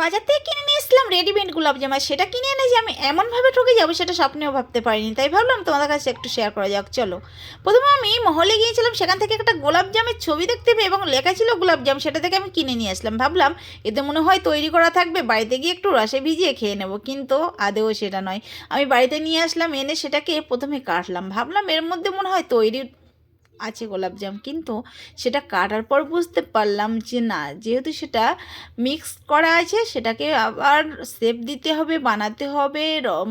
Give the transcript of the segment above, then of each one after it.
বাজার থেকে কিনে নিয়ে এসলাম রেডিমেড আর সেটা কিনে এনে যে আমি এমনভাবে ঠকে যাব, সেটা স্বপ্নেও ভাবতে পারিনি। তাই ভাবলাম তোমাদের কাছে একটু শেয়ার করা যাক। চলো। প্রথমে আমি মহলে গিয়েছিলাম, সেখান থেকে একটা গোলাপজামের ছবি দেখতে পেয়ে এবং লেখা ছিল গোলাপজাম সেটা থেকে আমি কিনে নিয়ে আসলাম। ভাবলাম, এতে মনে হয় তৈরি করা থাকবে, বাড়িতে গিয়ে একটু রসে ভিজিয়ে খেয়ে নেব। কিন্তু আদেও সেটা নয়। আমি বাড়িতে নিয়ে আসলাম, এনে সেটাকে প্রথমে কাটলাম। ভাবলাম এর মধ্যে মনে হয় তৈরি আছে গোলাপজাম কিন্তু সেটা কাটার পর বুঝতে পারলাম যে না, যেহেতু সেটা মিক্স করা আছে, সেটাকে আবার শেপ দিতে হবে, বানাতে হবে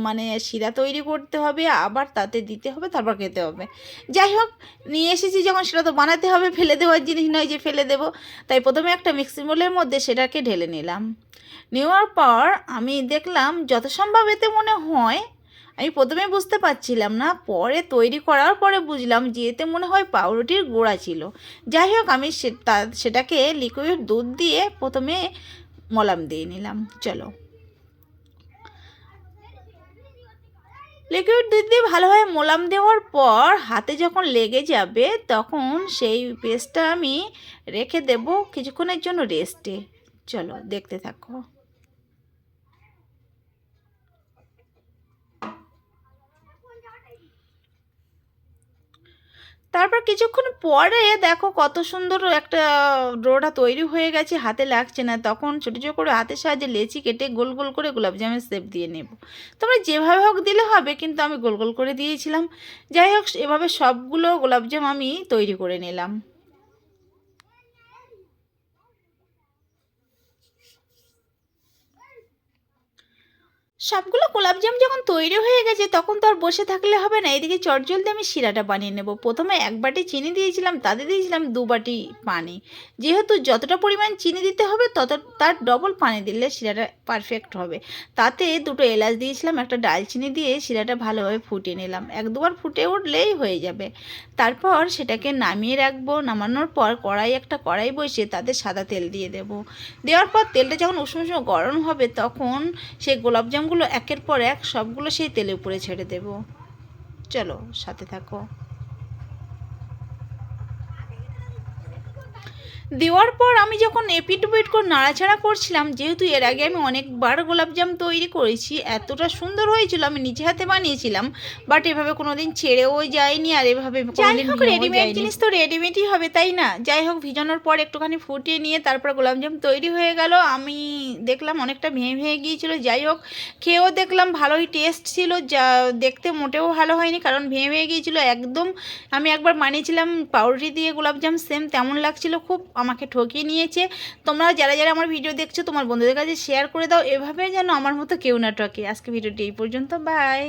মানে শিরা তৈরি করতে হবে, আবার তাতে দিতে হবে, তারপর খেতে হবে। যাই হোক, নিয়ে এসেছি যখন, সেটা তো বানাতে হবে, ফেলে দেওয়ার জিনিস নয় যে ফেলে দেবো। তাই প্রথমে একটা মিক্সিং বোলের মধ্যে সেটাকে ঢেলে নিলাম। নেওয়ার পর আমি দেখলাম যত সম্ভব এতে মনে হয় আমি প্রথমে বুঝতে পারছিলাম না, পরে তৈরি করার পরে বুঝলাম যে এতে মনে হয় পাউরুটির গোড়া ছিল। যাই হোক, আমি সেটাকে লিকুইড দুধ দিয়ে প্রথমে মলাম দিয়ে নিলাম। চলো। লিকুইড দুধ দিয়ে ভালোভাবে মোলাম দেওয়ার পর হাতে যখন লেগে যাবে, তখন সেই পেস্টটা আমি রেখে দেব কিছুক্ষণের জন্য রেস্টে চলো, দেখতে থাকো। তারপর কিছুক্ষণ পরে দেখো কত সুন্দর একটা ডোটা তৈরি হয়ে গেছে, হাতে লাগছে না। তখন ছোটো ছোটো করে হাতের সাহায্যে লেচি কেটে গোল গোল করে গোলাপজামের সেপ দিয়ে নেব। তোমরা যেভাবে হোক দিলে হবে, কিন্তু আমি গোল গোল করে দিয়েছিলাম। যাই হোক, এভাবে সবগুলো গোলাপজাম আমি তৈরি করে নিলাম। সবগুলো গোলাপজাম যখন তৈরি হয়ে গেছে, তখন তো আর বসে থাকলে হবে না। এদিকে চটজলদি আমি শিরাটা বানিয়ে নেব। প্রথমে এক বাটি চিনি দিয়েছিলাম, তাতে দিয়েছিলাম দু বাটি পানি। যেহেতু যতটা পরিমাণ চিনি দিতে হবে, তত, তার ডবল পানি দিলে শিরাটা পারফেক্ট হবে। তাতে দুটো এলাচ দিয়েছিলাম, একটা ডালচিনি দিয়ে শিরাটা ভালোভাবে ফুটিয়ে নিলাম। এক দুবার ফুটে উঠলেই হয়ে যাবে। তারপর সেটাকে নামিয়ে রাখব। নামানোর পর কড়াই, একটা কড়াই বসিয়ে তাতে সাদা তেল দিয়ে দেব। দেওয়ার পর তেলটা যখন উষ্ণ উষ্ণ গরম হবে, তখন সেই গোলাপজামগুলো একের পর এক সবগুলো সেই তেলের উপরে ছেড়ে দেব। চলো সাথে থাকো। দেওয়ার পর আমি যখন এপিট উপিট করে নাড়াচাড়া করছিলাম যেহেতু এর আগে আমি অনেকবার গোলাপজাম তৈরি করেছি এতটা সুন্দর হয়েছিল আমি নিজে হাতে বানিয়েছিলাম বাট এভাবে কোনোদিন ছেড়েও যায়নি আর এভাবে যাই হোক রেডিমেড জিনিস তো রেডিমেডই হবে তাই না? যাই হোক ভিজানোর পর একটুখানি ফুটিয়ে নিয়ে তারপর গোলাপজাম তৈরি হয়ে গেল। আমি দেখলাম অনেকটা ভেঙে ভেঙে গিয়েছিল যাই হোক খেয়েও দেখলাম ভালোই টেস্ট ছিল যা দেখতে মোটেও ভালো হয়নি কারণ ভেঙে ভেঙে গিয়েছিল একদম আমি একবার বানিয়েছিলাম পাউরুটি দিয়ে গোলাপজাম সেম তেমন লাগছিল খুব আমাকে ঠকিয়ে নিয়েছে। তোমরা যারা যারা আমার ভিডিও দেখছ, তোমার বন্ধুদের কাছে শেয়ার করে দাও। এভাবে যেন আমার মতো কেউ না ঠকে। আজকে ভিডিওটি এই পর্যন্ত। বাই